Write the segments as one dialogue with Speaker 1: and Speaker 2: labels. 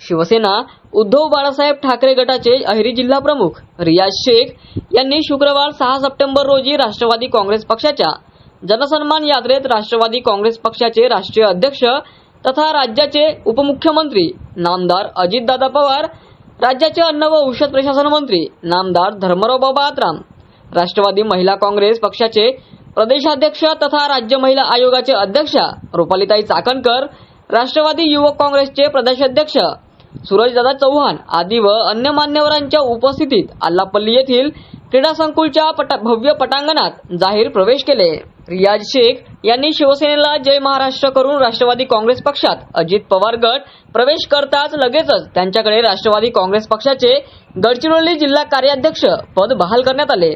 Speaker 1: शिवसेना उद्धव बाळासाहेब ठाकरे गटाचे अहिरी जिल्हा प्रमुख रियाज शेख यांनी शुक्रवार सहा सप्टेंबर रोजी राष्ट्रवादी काँग्रेस पक्षाच्या जनसन्मान यात्रेत राष्ट्रवादी काँग्रेस पक्षाचे राष्ट्रीय अध्यक्ष तथा राज्याचे उपमुख्यमंत्री नामदार अजितदादा पवार राज्याचे अन्न व औषध प्रशासन मंत्री नामदार धर्मराव बाबा आत्राम राष्ट्रवादी महिला काँग्रेस पक्षाचे प्रदेशाध्यक्ष तथा राज्य महिला आयोगाचे अध्यक्षा रुपालीताई चाकणकर राष्ट्रवादी युवक काँग्रेसचे प्रदेशाध्यक्ष सूरजदादा चव्हाण आदी व अन्य मान्यवरांच्या उपस्थितीत आल्लापल्ली येथील क्रीडा संकुलच्या पटा भव्य पटांगणात जाहीर प्रवेश केले. रियाज शेख यांनी शिवसेनेला जय महाराष्ट्र करून राष्ट्रवादी काँग्रेस पक्षात अजित पवार गट प्रवेश करताच लगेचच त्यांच्याकडे राष्ट्रवादी काँग्रेस पक्षाचे गडचिरोली जिल्हा कार्याध्यक्ष पद बहाल करण्यात आले.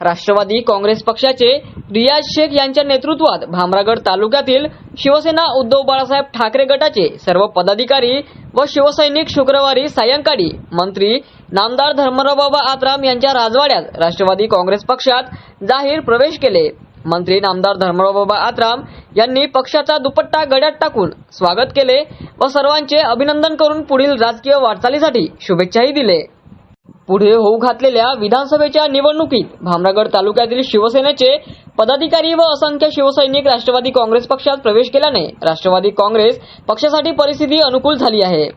Speaker 1: राष्ट्रवादी काँग्रेस पक्षाचे रियाज शेख यांच्या नेतृत्वात भामरागड तालुक्यातील शिवसेना उद्धव बाळासाहेब ठाकरे गटाचे सर्व पदाधिकारी व शिवसैनिक शुक्रवारी सायंकाळी मंत्री नामदार धर्मरावबाबा आत्राम यांच्या राजवाड्यात राष्ट्रवादी काँग्रेस पक्षात जाहीर प्रवेश केले. मंत्री नामदार धर्मरावबाबा आत्राम यांनी पक्षाचा दुपट्टा गड्यात टाकून स्वागत केले व सर्वांचे अभिनंदन करून पुढील राजकीय वाटचालीसाठी शुभेच्छाही दिले. पुढे होऊ घातलेल्या विधानसभेच्या निवडणुकीत भामरागड तालुक्यातील शिवसेनेचे पदाधिकारी व असंख्य शिवसैनिक राष्ट्रवादी काँग्रेस पक्षात प्रवेश केल्याने राष्ट्रवादी काँग्रेस पक्षासाठी परिस्थिती अनुकूल झाली आहे.